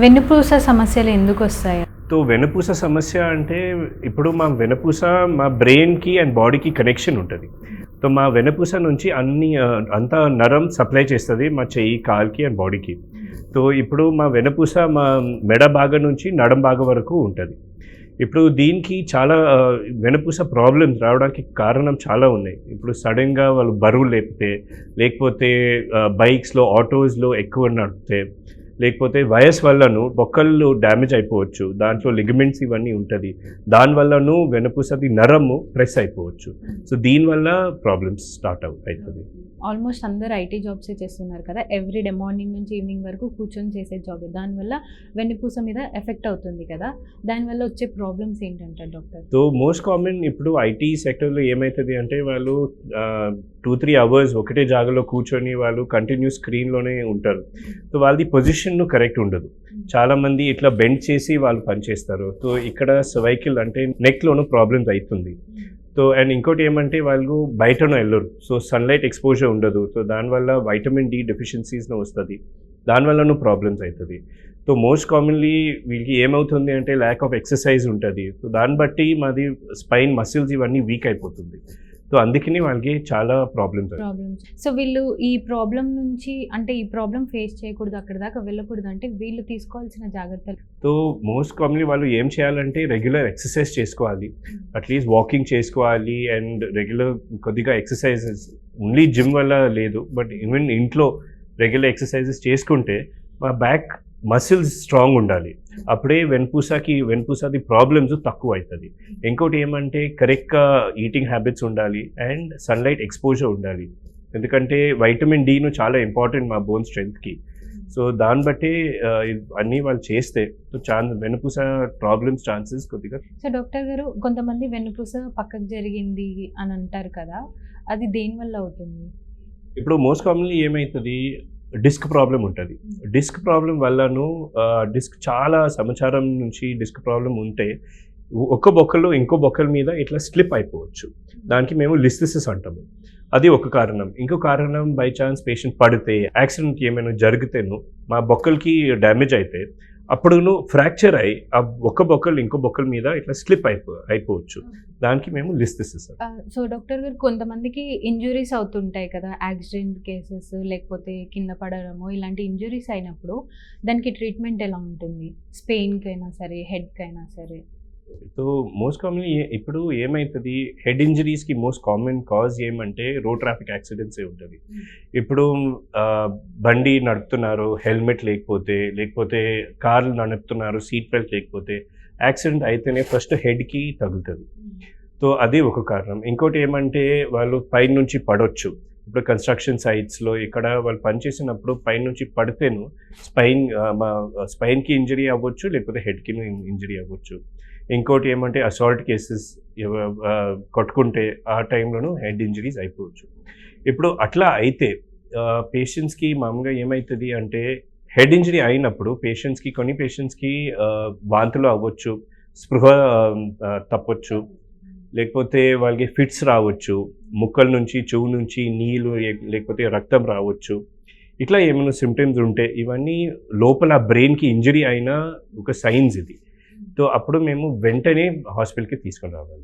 వెన్నుపూస సమస్యలు ఎందుకు వస్తాయి? సో వెనపూస సమస్య అంటే ఇప్పుడు మా వెనపూస మా బ్రెయిన్కి అండ్ బాడీకి కనెక్షన్ ఉంటుంది. సో మా వెనపూస నుంచి అన్ని అంత అంతా నరం సప్లై చేస్తుంది మా చెయ్యి కాల్కి అండ్ బాడీకి. సో ఇప్పుడు మా వెనపూస మా మెడ భాగం నుంచి నడం భాగం వరకు ఉంటుంది. ఇప్పుడు దీనికి చాలా వెనపూస ప్రాబ్లమ్స్ రావడానికి కారణం చాలా ఉన్నాయి. ఇప్పుడు సడన్గా వాళ్ళు బరువు లేపితే లేకపోతే బైక్స్లో ఆటోస్లో ఎక్కువ నడిపితే లేకపోతే వయస్ వల్లను బొక్కలు డ్యామేజ్ అయిపోవచ్చు దాంట్లో లిగమెంట్స్ ఇవన్నీ ఉంటుంది. దానివల్లను వెనపూసది నరము ప్రెస్ అయిపోవచ్చు. సో దీనివల్ల ప్రాబ్లమ్స్ స్టార్ట్ అవు అవుతుంది ఆల్మోస్ట్ అందరు ఐటీ జాబ్స్ చేస్తున్నారు కదా. ఎవ్రీ డే మార్నింగ్ నుంచి ఈవినింగ్ వరకు కూర్చొని చేసే జాబ్. దానివల్ల వెన్నుపూస మీద ఎఫెక్ట్ అవుతుంది కదా. దానివల్ల వచ్చే ప్రాబ్లమ్స్ ఏంటంటారు డాక్టర్? సో మోస్ట్ కామన్ ఇప్పుడు ఐటీ సెక్టర్లో ఏమవుతుంది అంటే వాళ్ళు టూ త్రీ అవర్స్ ఒకటే జాగాలో కూర్చొని వాళ్ళు కంటిన్యూ స్క్రీన్లోనే ఉంటారు. సో వాళ్ళది పొజిషన్ కరెక్ట్ ఉండదు. చాలా మంది ఇట్లా బెండ్ చేసి వాళ్ళు పనిచేస్తారు సో ఇక్కడ సర్వైకిల్ అంటే నెక్లోనూ ప్రాబ్లమ్స్ అవుతుంది సో అండ్ ఇంకోటి ఏమంటే వాళ్ళు బయటను వెళ్ళరు. సో సన్లైట్ ఎక్స్పోజర్ ఉండదు. సో దానివల్ల వైటమిన్ డి డెఫిషియన్సీస్ను వస్తుంది. దానివల్లనూ ప్రాబ్లమ్స్ అవుతుంది సో మోస్ట్ కామన్లీ వీళ్ళకి ఏమవుతుంది అంటే ల్యాక్ ఆఫ్ ఎక్సర్సైజ్ ఉంటుంది. సో దాన్ని బట్టి మాది స్పైన్ మసిల్స్ ఇవన్నీ వీక్ అయిపోతుంది. సో అందుకని వాళ్ళకి చాలా ప్రాబ్లమ్స్ ప్రాబ్లమ్స్ సో వీళ్ళు ఈ ప్రాబ్లం నుంచి అంటే ఈ ప్రాబ్లం ఫేస్ చేయకూడదు అక్కడ దాకా వెళ్ళకూడదు అంటే వీళ్ళు తీసుకోవాల్సిన జాగ్రత్తలు. సో మోస్ట్ కామన్లీ వాళ్ళు ఏం చేయాలంటే రెగ్యులర్ ఎక్సర్సైజ్ చేసుకోవాలి. అట్లీస్ట్ వాకింగ్ చేసుకోవాలి అండ్ రెగ్యులర్ కొద్దిగా ఎక్సర్సైజెస్ ఓన్లీ జిమ్ వల్ల లేదు బట్ ఈవెన్ ఇంట్లో రెగ్యులర్ ఎక్సర్సైజెస్ చేసుకుంటే మా బ్యాక్ మసిల్స్ స్ట్రాంగ్ ఉండాలి. అప్పుడే వెన్పూసకి వెన్పూసది ప్రాబ్లమ్స్ తక్కువ అవుతుంది ఇంకోటి ఏమంటే కరెక్ట్గా ఈటింగ్ హ్యాబిట్స్ ఉండాలి అండ్ సన్లైట్ ఎక్స్పోజర్ ఉండాలి. ఎందుకంటే వైటమిన్ డీను చాలా ఇంపార్టెంట్ మా బోన్ స్ట్రెంగ్త్కి సో దాన్ని బట్టి అన్నీ వాళ్ళు చేస్తే సో ఛాన్స్ వెనుపూస ప్రాబ్లమ్స్ ఛాన్సెస్ కొద్దిగా సో డాక్టర్ గారు కొంతమంది వెన్నుపూస పక్కకు జరిగింది అని అంటారు కదా అది దేనివల్ల అవుతుంది? ఇప్పుడు మోస్ట్ కామన్లీ ఏమవుతుంది డిస్క్ ప్రాబ్లం ఉంటుంది. డిస్క్ ప్రాబ్లం వల్లను డిస్క్ చాలా సమాచారం నుంచి డిస్క్ ప్రాబ్లం ఉంటే ఒక బొక్కలో ఇంకో బొక్కల మీద ఇట్లా స్లిప్ అయిపోవచ్చు. దానికి మేము లిస్థిసిస్ అంటాము. అది ఒక కారణం. ఇంకో కారణం బై ఛాన్స్ పేషెంట్ పడితే యాక్సిడెంట్ ఏమైనా జరిగితేను మా బొక్కలకి డ్యామేజ్ అయితే అప్పుడును ఫ్రాక్చర్ అయి ఆ ఒక్క బొక్కలు ఇంకో బొక్కల మీద ఇట్లా స్లిప్ అయిపో అయిపోవచ్చు. దానికి మేము లిస్థిసిస్ సో డాక్టర్ గారు కొంతమందికి ఇంజురీస్ అవుతుంటాయి కదా యాక్సిడెంట్ కేసెస్ లేకపోతే కింద పడడము ఇలాంటి ఇంజురీస్ అయినప్పుడు దానికి ట్రీట్మెంట్ ఎలా ఉంటుంది? స్పెయిన్కి అయినా సరే హెడ్కి అయినా సరే. సో మోస్ట్ కామన్లీ ఇప్పుడు ఏమవుతుంది హెడ్ ఇంజరీస్కి మోస్ట్ కామన్ కాజ్ ఏమంటే రోడ్ ట్రాఫిక్ యాక్సిడెంట్సే ఉంటుంది. ఇప్పుడు బండి నడుపుతున్నారు హెల్మెట్ లేకపోతే లేకపోతే కార్లు నడుపుతున్నారు సీట్ బెల్ట్ లేకపోతే యాక్సిడెంట్ అయితేనే ఫస్ట్ హెడ్కి తగులుతుంది. సో అది ఒక కారణం. ఇంకోటి ఏమంటే వాళ్ళు పైన నుంచి పడవచ్చు ఇప్పుడు కన్స్ట్రక్షన్ సైట్స్లో ఇక్కడ వాళ్ళు పనిచేసినప్పుడు పైన నుంచి పడితేను స్పైన్ స్పైన్కి ఇంజరీ అవ్వచ్చు లేకపోతే హెడ్కి ఇంజరీ అవ్వచ్చు. ఇంకోటి ఏమంటే అసాల్ట్ కేసెస్ కొట్టుకుంటే ఆ టైంలోనూ హెడ్ ఇంజరీస్ అయిపోవచ్చు. ఇప్పుడు అట్లా అయితే పేషెంట్స్కి మామూలుగా ఏమవుతుంది అంటే హెడ్ ఇంజరీ అయినప్పుడు పేషెంట్స్కి కొన్ని పేషెంట్స్కి వాంతులు అవ్వచ్చు స్పృహ తప్పొచ్చు లేకపోతే వాళ్ళకి ఫిట్స్ రావచ్చు ముక్కల నుంచి చెవు నుంచి నీళ్ళు లేకపోతే రక్తం రావచ్చు. ఇట్లా ఏమైనా సిమ్టమ్స్ ఉంటే ఇవన్నీ లోపల బ్రెయిన్కి ఇంజరీ అయిన ఒక సైన్స్ ఇది. సో అప్పుడు మేము వెంటనే హాస్పిటల్కి తీసుకుని రావాలి